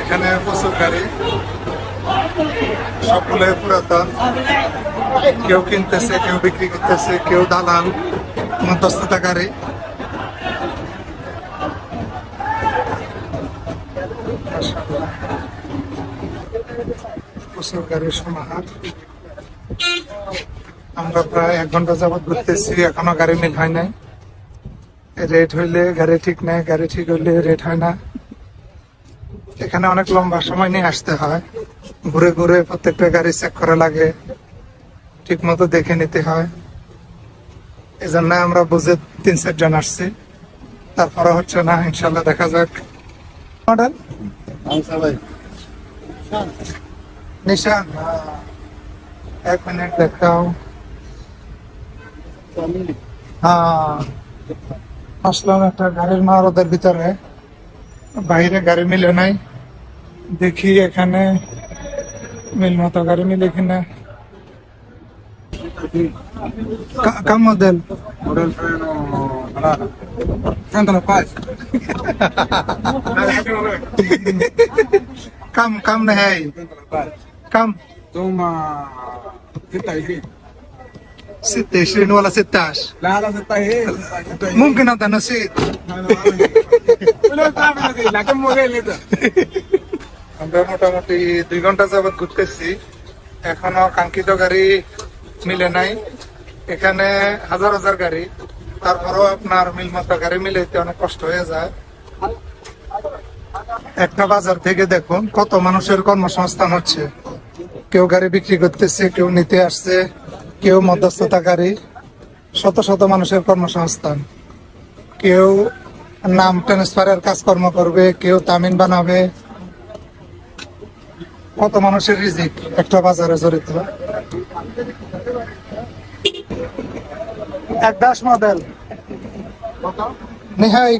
এখানে প্রচুর গাড়ি। সবগুলো পুরাতন। কেউ কিনতেছে, কেউ বিক্রি করতেছে, কেউ দালাল মধ্যস্থতা গাড়ি প্রচুর গাড়ির সমাহার আমরা প্রায় এক ঘণ্টা যাবত ঘুরতেছি এখনও গাড়ি মিল হয় নাই। রেট হইলে গাড়ি ঠিক নেই গাড়ি ঠিক হইলে রেট হয় না। এখানে অনেক লম্বা সময় নিয়ে আসতে হয়। ঘুরে ঘুরে প্রত্যেকটা গাড়ি চেক করা লাগে ঠিক মতো দেখে নিতে হয়। এই জন্য আমরা বুঝে তিন চারজন আসছি। তারপরে হচ্ছে না ইনশাল্লাহ দেখা যাক। মডেল? নিশান। এক মিনিট দেখাও। হ্যাঁ আসলাম একটা গাড়ির মারদের ভিতরে বাইরে গাড়ি মিলে নাই দেখি এখানে মিল মতো গাড়ি মিলে কিনা কা- কাম model Model freno banana. Frente paz. কাম কাম ستة عشرين ولا ستة عشر لا لا senta aí. Senta aí. ممكن هذا نسيت Não tá vendo assim, lá que modelo itu. আমরা মোটামুটি দুই ঘন্টা যাবত ঘুরতেছি এখনো কাঙ্ক্ষিত গাড়ি মিলে নাই এখানে হাজার হাজার গাড়ি তারপরেও আপনার মিল মতো গাড়ি মিলাইতে অনেক কষ্ট হয়ে যায় একটা বাজার থেকে দেখুন কত মানুষের কর্মসংস্থান হচ্ছে কেউ গাড়ি বিক্রি করতেছে কেউ নিতে আসছে কেউ মধ্যস্থতাকারী শত শত মানুষের কর্মসংস্থান। কেউ নাম ট্রান্সফারের কাজকর্ম করবে কেউ তামিন বানাবে। কত মানুষের রিজিক একটা বাজারে জড়িত। এক দাস মডেল নেহাই.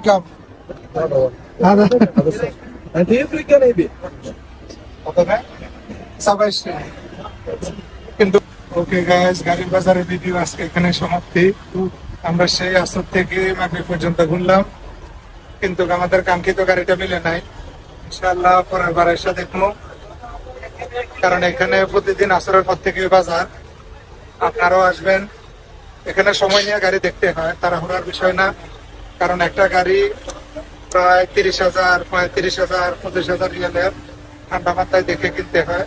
কিন্তু ওকে গাইস গাড়ির বাজারের ভিডিও আজকে এখানে সমাপ্তি। আমরা সেই আসর থেকে মাগরি পর্যন্ত ঘুরলাম। কিন্তু আমাদের কাঙ্ক্ষিত গাড়িটা মিলে নাই। ইনশাআল্লাহ পরের বার এসে দেখব। কারণ এখানে প্রতিদিন আসরের পর থেকে বাজার। আপনারাও আসবেন। এখানে সময় নিয়ে গাড়ি দেখতে হয়, তাড়াহুড়ার বিষয় না। কারণ একটা গাড়ি প্রায় তিরিশ হাজার, পঁয়ত্রিশ হাজার, পঁচিশ হাজার রিয়ালের ঠান্ডা মাথায় দেখে কিনতে হয়।